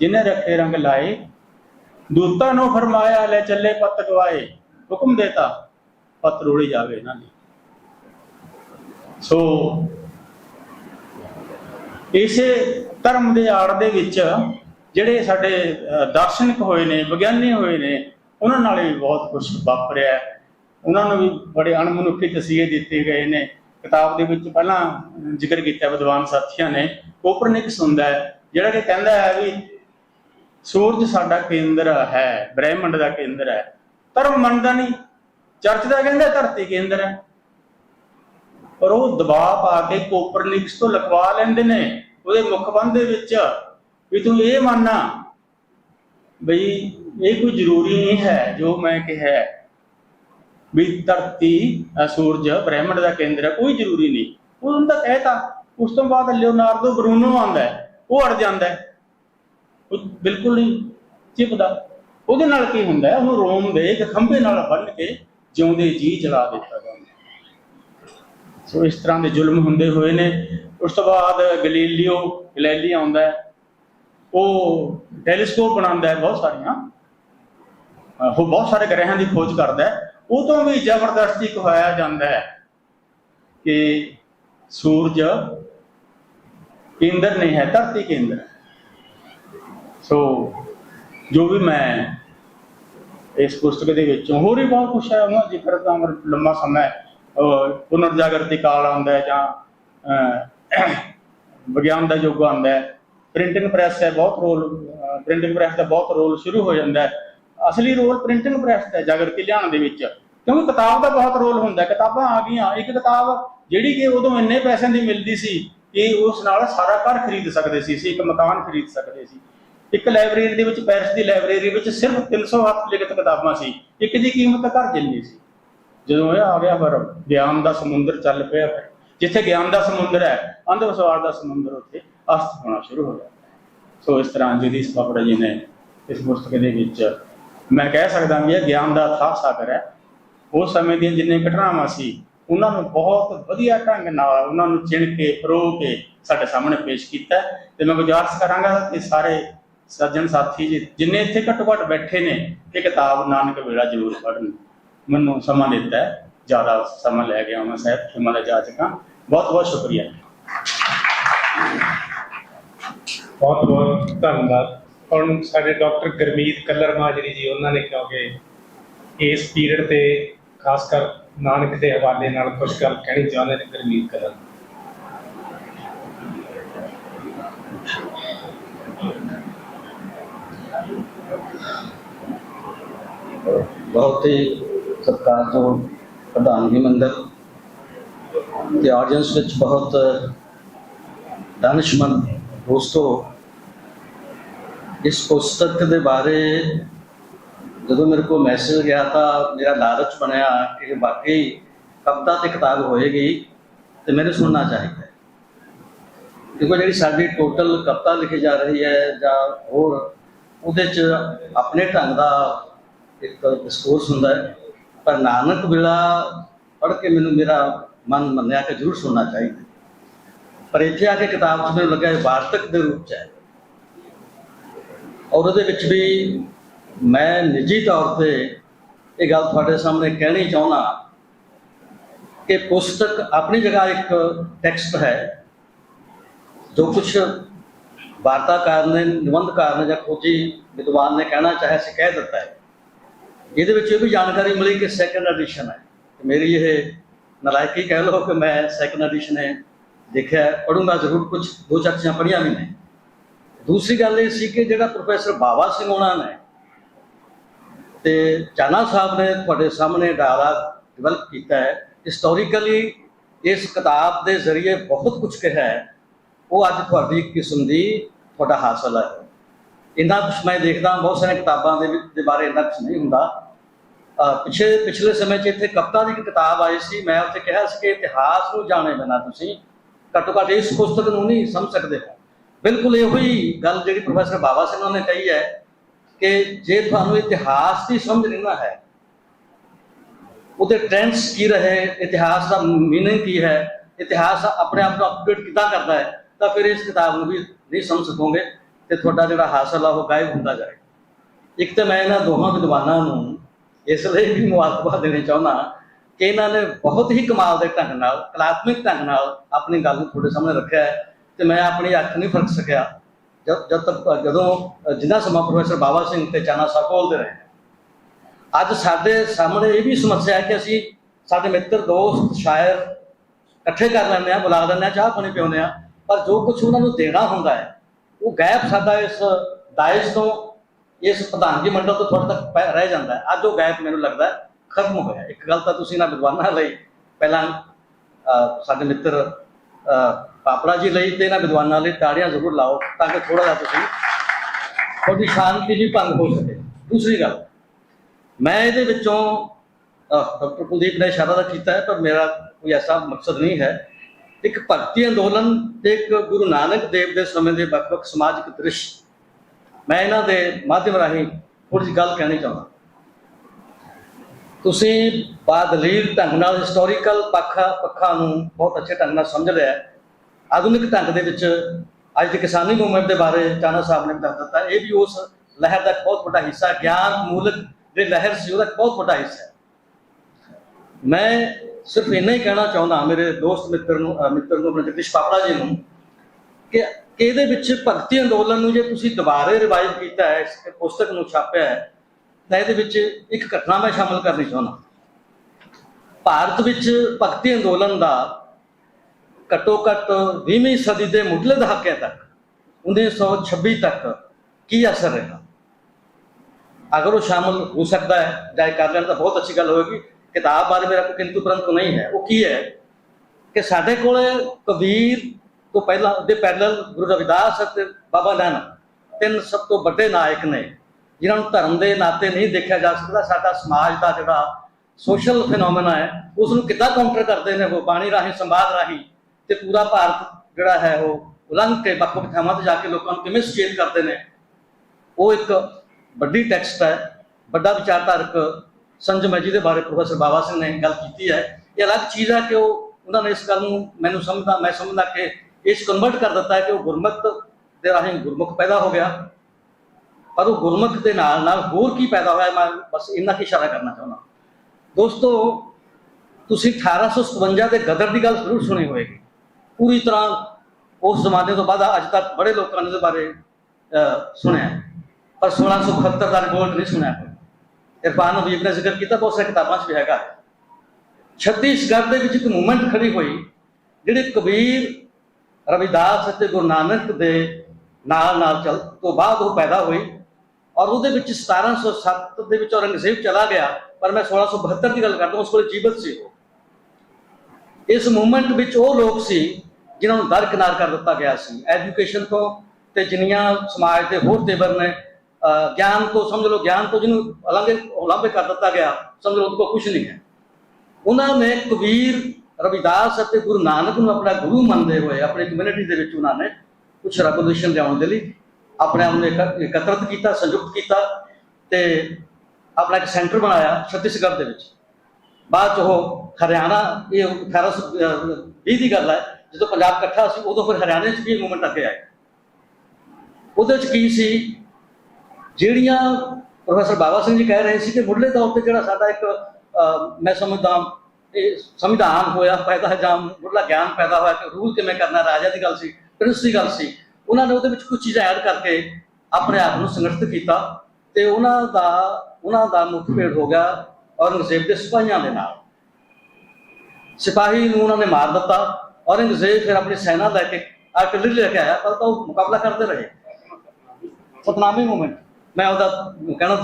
ਜਿਨੇ ਰੱਖੇ ਰੰਗ ਲਾਏ, ਦੂਤਾਂ ਨੂੰ ਫਰਮਾਇਆ, ਲੈ ਚੱਲੇ ਪੱਤ ਗਵਾਏ, ਹੁਕਮ ਦੇਤਾ, ਪੱਤ ਰੋੜੀ ਜਾਵੇ ਇਹਨਾਂ ਦੀ। ਸੋ ਇਸੇ ਧਰਮ ਦੇ ਆੜ ਦੇ ਵਿੱਚ ਜਿਹੜੇ ਸਾਡੇ ਦਾਰਸ਼ਨਿਕ ਹੋਏ ਨੇ, ਵਿਗਿਆਨੀ ਹੋਏ ਨੇ, ਉਹਨਾਂ ਨਾਲ ਵੀ ਬਹੁਤ ਕੁਝ ਵਾਪਰਿਆ ਉਹਨਾਂ ਨੂੰ ਵੀ ਬੜੇ ਅਣਮਨੁੱਖੀ ਤਸੀਹੇ ਦਿੱਤੇ ਗਏ ਨੇ। ਕਿਤਾਬ ਦੇ ਵਿੱਚ ਪਹਿਲਾਂ ਜ਼ਿਕਰ ਕੀਤਾ ਵਿਦਵਾਨ ਸਾਥੀਆਂ ਨੇ, ਕੋਪਰਨਿਕਸ ਹੁੰਦਾ ਹੈ, ਜਿਹੜਾ ਕਿ ਕਹਿੰਦਾ ਹੈ ਵੀ ਸੂਰਜ ਸਾਡਾ ਕੇਂਦਰ ਹੈ, ਬ੍ਰਹਿਮੰਡ ਦਾ ਕੇਂਦਰ ਹੈ। ਧਰਮ ਮੰਨਦਾ ਨਹੀਂ, ਚਰਚ ਦਾ ਕਹਿੰਦਾ ਧਰਤੀ ਕੇਂਦਰ ਹੈ। ਪਰ ਉਹ ਦਬਾਅ ਪਾ ਕੇ ਕੋਪਰਨਿਕਸ ਤੋਂ ਲਿਖਵਾ ਲੈਂਦੇ ਨੇ ਉਹਦੇ ਮੁਖਬੰਦ ਦੇ ਵਿੱਚ। ਵੀ ਤੂੰ ਇਹ ਮੰਨਣਾ ਬਈ ਇਹ ਕੋਈ ਜ਼ਰੂਰੀ ਨਹੀਂ ਹੈ ਜੋ ਮੈਂ ਕਿਹਾ। ਵੀ ਧਰਤੀ ਸੂਰਜ, ਬ੍ਰਹਿਮੰਡ ਦਾ ਕੇਂਦਰ ਹੈ, ਕੋਈ ਜ਼ਰੂਰੀ ਨਹੀਂ। ਉਹ ਉਹਦਾ ਕਹਿਤਾ ਉਸ ਤੋਂ ਬਾਅਦ ਲਿਓਨਾਰਡੋ ਬਰੂਨੋ ਆਉਂਦਾ ਉਹ ਅੜ ਜਾਂਦਾ ਉਹ ਬਿਲਕੁਲ ਨਹੀਂ ਚਿਪਦਾ। ਉਹਦੇ ਨਾਲ ਕੀ ਹੁੰਦਾ ਉਹਨੂੰ ਰੋਮ ਦੇ ਇੱਕ ਖੰਭੇ ਨਾਲ ਬੰਨ੍ਹ ਕੇ ਜਿਉਂਦੇ ਜੀ ਜਲਾ ਦਿੱਤਾ ਸੋ ਇਸ ਤਰ੍ਹਾਂ ਦੇ ਜ਼ੁਲਮ ਹੁੰਦੇ ਹੋਏ ਨੇ। ਉਸ ਤੋਂ ਬਾਅਦ ਗਲੀਲੀਓ ਗਲੈਲੀ ਆਉਂਦਾ ਹੈ। ਉਹ ਟੈਲੀਸਕੋਪ ਬਣਾਉਂਦਾ ਹੈ ਬਹੁਤ ਸਾਰੀਆਂ। ਉਹ ਬਹੁਤ ਸਾਰੇ ਗ੍ਰਹਿਆਂ ਦੀ ਖੋਜ ਕਰਦਾ ਹੈ। ਉਹ ਤੋਂ ਵੀ ਜ਼ਬਰਦਸਤੀ ਕਹਾਇਆ ਜਾਂਦਾ ਹੈ ਕਿ ਸੂਰਜ ਕੇਂਦਰ ਨਹੀਂ ਹੈ, ਧਰਤੀ ਕੇਂਦਰ ਸੋ ਜੋ ਵੀ ਮੈਂ ਇਸ ਪੁਸਤਕ ਦੇ ਵਿੱਚੋਂ ਹੋਰ ਵੀ ਬਹੁਤ ਕੁਛ ਹੈ, ਉਹਨਾਂ ਜ਼ਿਕਰ ਤਾਂ ਅਮਰ ਲੰਮਾ ਸਮਾਂ ਅਹ ਪੁਨਰ ਜਾਗਰਤੀ ਕਾਲ ਆਉਂਦਾ ਹੈ ਜਾਂ ਅਹ, ਵਿਗਿਆਨ ਦਾ ਯੁੱਗ ਆਉਂਦਾ ਹੈ। ਪ੍ਰਿੰਟਿੰਗ ਪ੍ਰੈਸ ਹੈ ਬਹੁਤ ਰੋਲ ਪ੍ਰਿੰਟਿੰਗ ਪ੍ਰੈਸ ਦਾ ਬਹੁਤ ਰੋਲ ਸ਼ੁਰੂ ਹੋ ਜਾਂਦਾ ਹੈ। ਅਸਲੀ ਰੋਲ ਪ੍ਰਿੰਟਿੰਗ ਪ੍ਰੈਸ ਦਾ ਜਾਗਰਤੀ ਲਿਆਉਣ ਦੇ ਵਿੱਚ। ਕਿਉਂਕਿ ਕਿਤਾਬ ਦਾ ਬਹੁਤ ਰੋਲ ਹੁੰਦਾ ਕਿਤਾਬਾਂ ਆ ਗਈਆਂ। ਇੱਕ ਕਿਤਾਬ ਜਿਹੜੀ ਕਿ ਉਦੋਂ ਇੰਨੇ ਪੈਸਿਆਂ ਦੀ ਮਿਲਦੀ ਸੀ ਕਿ ਉਸ ਨਾਲ ਸਾਰਾ ਘਰ ਖਰੀਦ ਸਕਦੇ ਸੀ ਅਸੀਂ ਇੱਕ ਮਕਾਨ ਖਰੀਦ ਸਕਦੇ ਸੀ। ਇੱਕ ਲਾਇਬ੍ਰੇਰੀ ਦੇ ਵਿੱਚ ਪੈਰਿਸ ਦੀ ਲਾਇਬ੍ਰੇਰੀ ਵਿੱਚ ਸਿਰਫ 300 ਹੱਥ ਲਿਖਤ ਕਿਤਾਬਾਂ ਸੀ। ਇੱਕ ਦੀ ਕੀਮਤ ਘਰ ਜਿੰਨੀ ਸੀ। ਜਦੋਂ ਇਹ ਆ ਗਿਆ ਪਰ ਗਿਆਨ ਦਾ ਸਮੁੰਦਰ ਚੱਲ ਪਿਆ ਫਿਰ। ਜਿੱਥੇ ਗਿਆਨ ਦਾ ਸਮੁੰਦਰ ਹੈ ਅੰਧ ਵਿਸ਼ਵਾਸ ਦਾ ਸਮੁੰਦਰ ਉੱਥੇ ਅਸਤ ਹੋਣਾ ਸ਼ੁਰੂ ਹੋ ਜਾਂਦਾ ਸੋ ਇਸ ਤਰ੍ਹਾਂ ਜਗਦੀਸ਼ ਪਾਪੜਾ ਜੀ ਨੇ ਇਸ ਪੁਸਤਕ ਦੇ ਵਿੱਚ ਮੈਂ ਕਹਿ ਸਕਦਾ ਵੀ ਇਹ ਗਿਆਨ ਦਾ ਅਥਾਹ ਸਾਗਰ ਹੈ। ਉਸ ਸਮੇਂ ਦੀਆਂ ਜਿੰਨੇ ਘਟਨਾਵਾਂ ਸੀ, ਉਹਨਾਂ ਨੂੰ ਬਹੁਤ ਵਧੀਆ ਢੰਗ ਨਾਲ ਉਹਨਾਂ ਨੂੰ ਚਿਣ ਕੇ ਫਰੋ ਕੇ ਸਾਡੇ ਸਾਹਮਣੇ ਪੇਸ਼ ਕੀਤਾ ਤੇ ਮੈਂ ਗੁਜ਼ਾਰਿਸ਼ ਕਰਾਂਗਾ ਕਿ ਸਾਰੇ ਸੱਜਣ ਸਾਥੀ ਜੀ, ਜਿੰਨੇ ਇੱਥੇ ਘੱਟੋ ਘੱਟ ਬੈਠੇ ਨੇ, ਇਹ ਕਿਤਾਬ ਨਾਨਕ ਵੇਲਾ ਜ਼ਰੂਰ ਪੜ੍ਹਨ। ਮੈਨੂੰ ਸਮਾਂ ਦਿੱਤਾ ਹੈ। ਜ਼ਿਆਦਾ ਸਮਾਂ ਲੈ ਗਿਆ ਮੈਂ ਸਾਹਿਬ ਖਿਮਾ ਦਾ ਜਾ ਚੁੱਕਾ ਬਹੁਤ ਬਹੁਤ ਸ਼ੁਕਰੀਆ। ਬਹੁਤ ਬਹੁਤ ਧੰਨਵਾਦ। ਹੁਣ ਸਾਡੇ ਡਾਕਟਰ ਗਰਮੀਤ ਕੱਲਰ ਮਾਜਰੀ ਜੀ ਉਹਨਾਂ ਨੇ ਕਿਉਂਕਿ ਇਸ ਪੀਰੀਅਡ ਤੇ ਖਾਸ ਕਰ ਨਾਨਕ ਦੇ ਹਵਾਲੇ ਨਾਲ ਕੁਝ ਗੱਲ ਕਹਿਣੀ ਚਾਹੁੰਦੇ ਨੇ ਗਰਮੀਤ ਕੱਲਰ। ਬਹੁਤ ਹੀ ਸਤਿਕਾਰਯੋਗ ਪ੍ਰਧਾਨ ਜੀ ਮੰਦਰ ਤੇ ਆਡੀਅנס ਵਿੱਚ ਬਹੁਤ ਦਾਨਿਸ਼ਮੰਦ ਦੋਸਤੋ, ਇਸ ਪੁਸਤਕ ਦੇ ਬਾਰੇ ਜਦੋਂ ਮੇਰੇ ਕੋਲ ਮੈਸੇਜ ਗਿਆ ਤਾਂ ਮੇਰਾ ਲਾਲਚ ਬਣਿਆ ਕਿ ਵਾਕਈ ਕਵਿਤਾ ਤੇ ਕਿਤਾਬ ਹੋਏਗੀ ਤੇ ਮੈਨੂੰ ਸੁਣਨਾ ਚਾਹੀਦਾ ਕਿਉਂਕਿ ਜਿਹੜੀ ਸਾਡੀ ਟੋਟਲ ਕਵਿਤਾ ਲਿਖੀ ਜਾ ਰਹੀ ਹੈ ਜਾਂ ਹੋਰ, ਉਹਦੇ ਚ ਆਪਣੇ ਢੰਗ ਦਾ ਇੱਕ ਡਿਸਕੋਰਸ ਹੁੰਦਾ ਹੈ। ਪਰ ਨਾਨਕ ਵੇਲਾ ਪੜ੍ਹ ਕੇ ਮੈਨੂੰ ਮੇਰਾ ਮਨ ਮੰਨਿਆ ਕਿ ਜ਼ਰੂਰ ਸੁਣਨਾ ਚਾਹੀਦਾ। ਪਰ ਇੱਥੇ ਆ ਕੇ ਕਿਤਾਬ 'ਚ ਮੈਨੂੰ ਲੱਗਾ ਇਹ ਵਾਰਤਕ ਦੇ ਰੂਪ 'ਚ ਹੈ। ਔਰ ਉਹਦੇ ਵਿੱਚ ਵੀ ਮੈਂ ਨਿੱਜੀ ਤੌਰ ਤੇ ਇਹ ਗੱਲ ਤੁਹਾਡੇ ਸਾਹਮਣੇ ਕਹਿਣੀ ਚਾਹੁੰਦਾ ਕਿ ਪੁਸਤਕ ਆਪਣੀ ਜਗ੍ਹਾ ਇੱਕ ਟੈਕਸਟ ਹੈ, ਜੋ ਕੁਝ ਵਾਰਤਾਕਾਰ ਨੇ ਨਿਬੰਧਕਾਰ ਨੇ ਜਾਂ ਖੋਜੀ ਵਿਦਵਾਨ ਨੇ ਕਹਿਣਾ ਚਾਹਿਆ ਸੀ, ਕਹਿ ਦਿੱਤਾ ਹੈ। ਇਹਦੇ ਵਿੱਚ ਇਹ ਵੀ ਜਾਣਕਾਰੀ ਮਿਲੀ ਕਿ ਸੈਕੰਡ ਐਡੀਸ਼ਨ ਹੈ। ਤੇ ਮੇਰੀ ਇਹ ਨਲਾਇਕੀ ਕਹਿ ਲਓ ਕਿ ਮੈਂ ਸੈਕੰਡ ਐਡੀਸ਼ਨ ਹੈ ਦੇਖਿਆ ਪੜੂੰਗਾ ਜ਼ਰੂਰ ਕੁਝ ਦੋ ਚੱਕੀਆਂ ਪੜੀਆਂ ਵੀ ਨੇ। ਦੂਸਰੀ ਗੱਲ ਇਹ ਸੀ ਕਿ ਜਿਹੜਾ ਪ੍ਰੋਫੈਸਰ ਬਾਵਾ ਸਿੰਘ ਉਹਨਾਂ ਨੇ, ਤੇ ਚਾਨਾ ਸਾਹਿਬ ਨੇ ਤੁਹਾਡੇ ਸਾਹਮਣੇ ਡਾਇਲਾਗ ਡਿਵੈਲਪ ਕੀਤਾ ਹੈ। ਹਿਸਟੋਰੀਕਲੀ ਇਸ ਕਿਤਾਬ ਦੇ ਜ਼ਰੀਏ ਬਹੁਤ ਕੁਝ ਕਿਹਾ ਹੈ। ਉਹ ਅੱਜ ਤੁਹਾਡੀ ਕਿਸਮ ਦੀ ਤੁਹਾਡਾ ਹਾਸਲ ਹੈ। ਇੰਨਾ ਕੁਝ ਮੈਂ ਦੇਖਦਾ, ਬਹੁਤ ਸਾਰੀਆਂ ਕਿਤਾਬਾਂ ਦੇ ਦੇ ਬਾਰੇ ਇੰਨਾ ਕੁਝ ਨਹੀਂ ਹੁੰਦਾ। ਅਹ ਪਿਛਲੇ ਸਮੇਂ 'ਚ ਇੱਥੇ ਕਵਿਤਾ ਦੀ ਇੱਕ ਕਿਤਾਬ ਆਈ ਸੀ। ਮੈਂ ਉੱਥੇ ਕਿਹਾ ਸੀ ਕਿ ਇਤਿਹਾਸ ਨੂੰ ਜਾਣੇ ਬਿਨਾ ਤੁਸੀਂ ਘੱਟੋ ਘੱਟ ਇਸ ਪੁਸਤਕ ਨੂੰ ਨਹੀਂ ਸਮਝ ਸਕਦੇ ਹੋ। ਬਿਲਕੁਲ ਇਹੋ ਹੀ ਗੱਲ ਜਿਹੜੀ ਪ੍ਰੋਫੈਸਰ ਬਾਬਾ ਸਿੰਘ ਨੇ ਕਹੀ ਹੈ ਕਿ ਜੇ ਤੁਹਾਨੂੰ ਇਤਿਹਾਸ ਦੀ ਸਮਝ ਨਹੀਂ ਨਾ ਹੈ, ਉਹਦੇ ਟ੍ਰੈਂਡਸ ਕੀ ਰਹੇ, ਇਤਿਹਾਸ ਦਾ ਮੀਨਿੰਗ ਕੀ ਹੈ, ਇਤਿਹਾਸ ਆਪਣੇ ਆਪ ਨੂੰ ਅਪਡੇਟ ਕਿੱਦਾਂ ਕਰਦਾ ਹੈ, ਤਾਂ ਫਿਰ ਇਸ ਕਿਤਾਬ ਨੂੰ ਵੀ ਨਹੀਂ ਸਮਝ ਸਕੋਗੇ। ਤੇ ਤੁਹਾਡਾ ਜਿਹੜਾ ਹਾਸਲ ਆ, ਉਹ ਗਾਇਬ ਹੁੰਦਾ ਜਾਏਗਾ। ਇੱਕ ਤਾਂ ਮੈਂ ਇਹਨਾਂ ਦੋਹਾਂ ਵਿਦਵਾਨਾਂ ਨੂੰ ਇਸ ਲਈ ਵੀ ਮੁਬਾਰਕਬਾਦ ਦੇਣੀ ਚਾਹੁੰਦਾ ਕਿ ਇਹਨਾਂ ਨੇ ਬਹੁਤ ਹੀ ਕਮਾਲ ਦੇ ਢੰਗ ਨਾਲ, ਕਲਾਤਮਿਕ ਢੰਗ ਨਾਲ ਆਪਣੀ ਗੱਲ ਨੂੰ ਤੁਹਾਡੇ ਸਾਹਮਣੇ ਰੱਖਿਆ ਹੈ ਤੇ ਮੈਂ ਆਪਣੀ ਅੱਖ ਨਹੀਂ ਫ਼ਰਕ ਸਕਿਆ। ਜਦ ਜਦ ਤੱਕ, ਜਦੋਂ ਜਿੰਨਾ ਸਮਾਂ ਪ੍ਰੋਫੈਸਰ ਬਾਬਾ ਸਿੰਘ ਤੇ ਚਾਨਾ ਸਾਹਿਬ ਬੋਲਦੇ ਰਹੇ। ਅੱਜ ਸਾਡੇ ਸਾਹਮਣੇ ਇਹ ਵੀ ਸਮੱਸਿਆ ਹੈ ਕਿ ਅਸੀਂ ਸਾਡੇ ਮਿੱਤਰ ਦੋਸਤ ਸ਼ਾਇਰ ਇਕੱਠੇ ਕਰ ਲੈਂਦੇ ਆ ਬੁਲਾ ਲੈਂਦੇ ਆ ਚਾਹ ਪਾਣੀ ਪਿਉਂਦੇ ਆ ਪਰ ਜੋ ਕੁਝ ਉਹਨਾਂ ਨੂੰ ਦੇਣਾ ਹੁੰਦਾ ਹੈ ਉਹ ਗੈਪ ਸਾਡਾ ਇਸ ਦਾਇਸ਼ ਤੋਂ, ਇਸ ਪ੍ਰਧਾਨਗੀ ਮੰਡਲ ਤੋਂ ਥੋੜਾ ਤੱਕ ਪੈ- ਰਹਿ ਜਾਂਦਾ ਹੈ। ਅੱਜ ਉਹ ਗੈਪ ਮੈਨੂੰ ਲੱਗਦਾ ਹੈ, ਖਤਮ ਹੋਇਆ ਇੱਕ ਗੱਲ ਤਾਂ ਤੁਸੀਂ ਨਾ ਵਿਦਵਾਨਾਂ ਲਈ ਪਹਿਲਾਂ ਸਾਡੇ ਮਿੱਤਰ ਪਾਪੜਾ ਜੀ ਲਈ ਤੇ ਇਹਨਾਂ ਵਿਦਵਾਨਾਂ ਲਈ ਤਾੜੀਆਂ ਜ਼ਰੂਰ ਲਾਓ ਤਾਂ ਕਿ ਥੋੜਾ ਜਿਹਾ ਤੁਸੀਂ ਤੁਹਾਡੀ ਸ਼ਾਂਤੀ ਵੀ ਭੰਗ ਹੋ ਸਕੇ। ਦੂਸਰੀ ਗੱਲ, ਮੈਂ ਇਹਦੇ ਵਿੱਚੋਂ ਡਾਕਟਰ ਕੁਲਦੀਪ ਨੇ ਇਸ਼ਾਰਾ ਤਾਂ ਕੀਤਾ ਹੈ, ਪਰ ਮੇਰਾ ਕੋਈ ਐਸਾ ਮਕਸਦ ਨਹੀਂ ਹੈ ਇੱਕ ਭਗਤੀ ਅੰਦੋਲਨ ਤੇ ਇੱਕ ਗੁਰੂ ਨਾਨਕ ਦੇਵ ਦੇ ਸਮੇਂ ਦੇ ਵੱਖ-ਵੱਖ ਸਮਾਜਿਕ ਦ੍ਰਿਸ਼। ਮੈਂ ਇਹਨਾਂ ਦੇ ਮਾਧਿਅਮ ਰਾਹੀਂ ਥੋੜੀ ਜਿਹੀ ਗੱਲ ਕਹਿਣੀ ਚਾਹੁੰਦਾ। ਤੁਸੀਂ ਬਾਦਲੀਲ ਢੰਗ ਨਾਲ ਹਿਸਟੋਰੀਕਲ ਪੱਖਾ ਪੱਖਾਂ ਨੂੰ ਬਹੁਤ ਅੱਛੇ ਢੰਗ ਨਾਲ ਸਮਝ ਲਿਆ ਆਧੁਨਿਕ ਢੰਗ ਦੇ ਵਿੱਚ ਅੱਜ ਦੀ ਕਿਸਾਨੀ ਮੂਵਮੈਂਟ ਦੇ ਬਾਰੇ ਚਾਨਾ ਸਾਹਿਬ ਨੇ ਵੀ ਦੱਸ ਦਿੱਤਾ। ਇਹ ਵੀ ਉਸ ਲਹਿਰ ਦਾ ਇੱਕ ਬਹੁਤ ਵੱਡਾ ਹਿੱਸਾ ਗਿਆਨ ਮੂਲਕ ਜਿਹੜੀ ਲਹਿਰ ਸੀ, ਉਹਦਾ ਇੱਕ ਬਹੁਤ ਵੱਡਾ ਹਿੱਸਾ ਹੈ। ਮੈਂ ਸਿਰਫ ਇੰਨਾ ਹੀ ਕਹਿਣਾ ਚਾਹੁੰਦਾ ਮੇਰੇ ਦੋਸਤ ਮਿੱਤਰ ਨੂੰ ਮਿੱਤਰ ਨੂੰ, ਆਪਣੇ ਜਗਦੀਸ਼ ਪਾਪੜਾ ਜੀ ਨੂੰ, ਕਿ ਇਹਦੇ ਵਿੱਚ ਭਗਤੀ ਅੰਦੋਲਨ ਨੂੰ ਜੇ ਤੁਸੀਂ ਦੁਬਾਰੇ ਰਿਵਾਈਵ ਕੀਤਾ ਹੈ, ਇਸ ਪੁਸਤਕ ਨੂੰ ਛਾਪਿਆ ਹੈ, ਤਾਂ ਇਹਦੇ ਵਿੱਚ ਇੱਕ ਘਟਨਾ ਮੈਂ ਸ਼ਾਮਲ ਕਰਨੀ ਚਾਹੁੰਦਾ। ਭਾਰਤ ਵਿੱਚ ਭਗਤੀ ਅੰਦੋਲਨ ਦਾ ਘੱਟੋ ਘੱਟ 20ਵੀਂ ਸਦੀ ਦੇ ਮੁੱਢਲੇ ਦਹਾਕੇ ਤੱਕ 1926 ਤੱਕ ਕੀ ਅਸਰ ਰਿਹਾ? ਅਗਰ ਉਹ ਸ਼ਾਮਲ ਹੋ ਸਕਦਾ ਹੈ ਜਾਂ ਕਰ ਲੈਣ ਤਾਂ ਬਹੁਤ ਅੱਛੀ ਗੱਲ ਹੋਵੇਗੀ ਕਿਤਾਬ ਬਾਰੇ ਮੇਰਾ ਕੋਈ ਕਿੰਤੂ ਪਰੰਤੂ ਨਹੀਂ ਹੈ। ਉਹ ਕੀ ਹੈ? ਕਿ ਸਾਡੇ ਕੋਲ ਕਬੀਰ ਤੋਂ ਪਹਿਲਾਂ ਦੇ ਪੈਰਲਲ ਗੁਰੂ ਰਵਿਦਾਸ ਅਤੇ ਬਾਬਾ ਨਾਨਕ ਤਿੰਨ ਸਭ ਤੋਂ ਵੱਡੇ ਨਾਇਕ ਨੇ, ਜਿਨ੍ਹਾਂ ਨੂੰ ਧਰਮ ਦੇ ਨਾਤੇ ਨਹੀਂ ਦੇਖਿਆ ਜਾ ਸਕਦਾ। ਸਾਡਾ ਸਮਾਜ ਦਾ ਜਿਹੜਾ ਸੋਸ਼ਲ ਫੈਨੋਮੇਨਾ ਹੈ ਉਸ ਨੂੰ ਕਿੱਦਾਂ ਕਾਊਂਟਰ ਕਰਦੇ ਨੇ ਉਹ? ਬਾਣੀ ਰਾਹੀਂ, ਸੰਵਾਦ ਰਾਹੀਂ ਤੇ ਪੂਰਾ ਭਾਰਤ ਜਿਹੜਾ ਹੈ ਉਹ ਉਲੰਘ ਕੇ ਵੱਖ ਵੱਖ ਥਾਵਾਂ ਤੇ ਜਾ ਕੇ ਲੋਕਾਂ ਨੂੰ ਕਿਵੇਂ ਸੁਚੇਤ ਕਰਦੇ ਨੇ? ਉਹ ਇੱਕ ਵੱਡੀ ਟੈਕਸਟ ਹੈ, ਵੱਡਾ ਵਿਚਾਰਧਾਰਕ ਸੰਜਮ ਹੈ ਜਿਹਦੇ ਬਾਰੇ ਪ੍ਰੋਫੈਸਰ ਬਾਬਾ ਸਿੰਘ ਨੇ ਗੱਲ ਕੀਤੀ ਹੈ। ਇਹ ਅਲੱਗ ਚੀਜ਼ ਹੈ ਕਿ ਉਹ ਉਹਨਾਂ ਨੇ ਇਸ ਗੱਲ ਨੂੰ ਮੈਨੂੰ ਸਮਝਦਾ ਮੈਂ ਸਮਝਦਾ ਕਿ ਇਸ ਕਨਵਰਟ ਕਰ ਦਿੱਤਾ ਹੈ ਕਿ ਉਹ ਗੁਰਮਤ ਦੇ ਰਾਹੀਂ ਗੁਰਮੁਖ ਪੈਦਾ ਹੋ ਗਿਆ। ਪਰ ਉਹ ਗੁਰਮੁਖ ਦੇ ਨਾਲ ਨਾਲ ਹੋਰ ਕੀ ਪੈਦਾ ਹੋਇਆ ਮੈਂ ਬਸ ਇੰਨਾ ਕੀ ਇਸ਼ਾਰਾ ਕਰਨਾ ਚਾਹੁੰਦਾ। ਦੋਸਤੋ ਤੁਸੀਂ 1857 ਦੇ ਗਦਰ ਦੀ ਗੱਲ ਜ਼ਰੂਰ ਸੁਣੀ ਹੋਵੇਗੀ। ਪੂਰੀ ਤਰ੍ਹਾਂ ਉਸ ਜ਼ਮਾਨੇ ਤੋਂ ਬਾਅਦ ਅੱਜ ਤੱਕ ਬੜੇ ਲੋਕਾਂ ਨੇ ਇਹਦੇ ਬਾਰੇ ਅਹ, ਸੁਣਿਆ। ਹੈ। ਪਰ 1672 ਦਾ ਰਿਪੋਰਟ ਨਹੀਂ ਸੁਣਿਆ ਕੋਈ। ਇਰਫਾਨ ਹਬੀਬ ਨੇ ਜ਼ਿਕਰ ਕੀਤਾ ਬਹੁਤ ਸਾਰੀ ਕਿਤਾਬਾਂ 'ਚ ਵੀ ਹੈਗਾ। ਛੱਤੀਸਗੜ੍ਹ ਦੇ ਵਿੱਚ ਇੱਕ ਮੂਵਮੈਂਟ ਖੜੀ ਹੋਈ, ਜਿਹੜੀ ਕਬੀਰ ਰਵਿਦਾਸ ਅਤੇ ਗੁਰੂ ਨਾਨਕ ਦੇ ਨਾਲ ਨਾਲ ਚੱਲ ਤੋਂ ਬਾਅਦ ਉਹ ਪੈਦਾ ਹੋਈ ਔਰ ਉਹਦੇ ਵਿੱਚ 1707 ਦੇ ਵਿੱਚ ਔਰੰਗਜ਼ੇਬ ਚਲਾ ਗਿਆ। ਪਰ ਮੈਂ 1672 ਦੀ ਗੱਲ ਕਰਦਾ ਉਸ ਕੋਲ ਜੀਵਤ ਸੀ ਉਹ। ਇਸ ਮੂਵਮੈਂਟ ਵਿੱਚ ਉਹ ਲੋਕ ਸੀ ਜਿਨ੍ਹਾਂ ਨੂੰ ਦਰਕਿਨਾਰ ਕਰ ਦਿੱਤਾ ਗਿਆ ਸੀ। ਐਜੂਕੇਸ਼ਨ ਤੋਂ ਤੇ ਜਿੰਨੀਆਂ ਸਮਾਜ ਦੇ ਹੋਰ ਤੇਵਰ ਨੇ ਅਹ, ਗਿਆਨ ਤੋਂ ਸਮਝ ਲਓ, ਗਿਆਨ ਤੋਂ ਜਿਹਨੂੰ ਅਲੰਘੇ ਉਲੰਘੇ ਕਰ ਦਿੱਤਾ ਗਿਆ, ਸਮਝ ਲਓ ਉਹਦੇ ਕੋਲ ਕੁਝ ਨਹੀਂ ਹੈ। ਉਹਨਾਂ ਨੇ ਕਬੀਰ ਰਵਿਦਾਸ ਅਤੇ ਗੁਰੂ ਨਾਨਕ ਨੂੰ ਆਪਣਾ ਗੁਰੂ ਮੰਨਦੇ ਹੋਏ, ਆਪਣੀ ਕਮਿਊਨਿਟੀ ਦੇ ਵਿੱਚ ਉਹਨਾਂ ਨੇ ਕੁਝ ਰੈਵੋਲੂਸ਼ਨ ਲਿਆਉਣ ਦੇ ਲਈ ਆਪਣੇ ਆਪ ਨੂੰ ਇਕ- ਕੀਤਾ, ਸੰਯੁਕਤ ਕੀਤਾ ਤੇ ਆਪਣਾ ਇੱਕ ਸੈਂਟਰ ਬਣਾਇਆ ਛੱਤੀਸਗੜ੍ਹ ਦੇ ਵਿੱਚ। ਬਾਅਦ 'ਚ ਉਹ ਹਰਿਆਣਾ, ਇਹ 1820 ਦੀ ਗੱਲ ਹੈ, ਜਦੋਂ ਪੰਜਾਬ ਇਕੱਠਾ ਸੀ ਉਦੋਂ ਫਿਰ ਹਰਿਆਣੇ 'ਚ ਵੀ ਮੂਵਮੈਂਟ ਅੱਗੇ ਆਏ। ਉਹਦੇ 'ਚ ਕੀ ਸੀ? ਜਿਹੜੀਆਂ ਪ੍ਰੋਫੈਸਰ ਬਾਬਾ ਸਿੰਘ ਜੀ ਕਹਿ ਰਹੇ ਸੀ ਕਿ ਮੁੱਢਲੇ ਤੌਰ ਤੇ ਜਿਹੜਾ ਸਾਡਾ ਇੱਕ ਮੈਂ ਸਮਝਦਾ ਇਹ ਸੰਵਿਧਾਨ ਹੋਇਆ, ਪੈਦਾ ਜਾਂ ਮੁੱਢਲਾ ਗਿਆਨ ਪੈਦਾ ਹੋਇਆ ਕਿ ਰੂਲ ਕਿਵੇਂ ਕਰਨਾ ਰਾਜਾ ਦੀ ਗੱਲ ਸੀ ਪ੍ਰਿੰਸ ਦੀ ਗੱਲ ਸੀ, ਉਹਨਾਂ ਨੇ ਉਹਦੇ ਵਿੱਚ ਕੁਝ ਚੀਜ਼ਾਂ ਐਡ ਕਰਕੇ ਆਪਣੇ ਆਪ ਨੂੰ ਸੰਗਠਿਤ ਕੀਤਾ ਤੇ ਉਹਨਾਂ ਦਾ ਉਹਨਾਂ ਦਾ ਮੁੱਖ ਭੇੜ ਹੋ ਗਿਆ ਔਰੰਗਜ਼ੇਬ ਦੇ ਸਿਪਾਹੀਆਂ ਦੇ ਨਾਲ। ਸਿਪਾਹੀ ਨੂੰ ਉਹਨਾਂ ਨੇ ਮਾਰ ਦਿੱਤਾ, ਔਰੰਗਜ਼ੇਬ ਫਿਰ ਆਪਣੀ ਸੈਨਾ ਲੈ ਕੇ ਆਰਟਿਲਰੀ ਲੈ ਕੇ ਆਇਆ, ਪਰ ਤਾਂ ਉਹ ਮੁਕਾਬਲਾ ਕਰਦੇ ਰਹੇ। ਸਤਨਾਮੀ ਮੂਵਮੈਂਟ। ਮੈਂ ਉਹਦਾ ਕਹਿਣਾ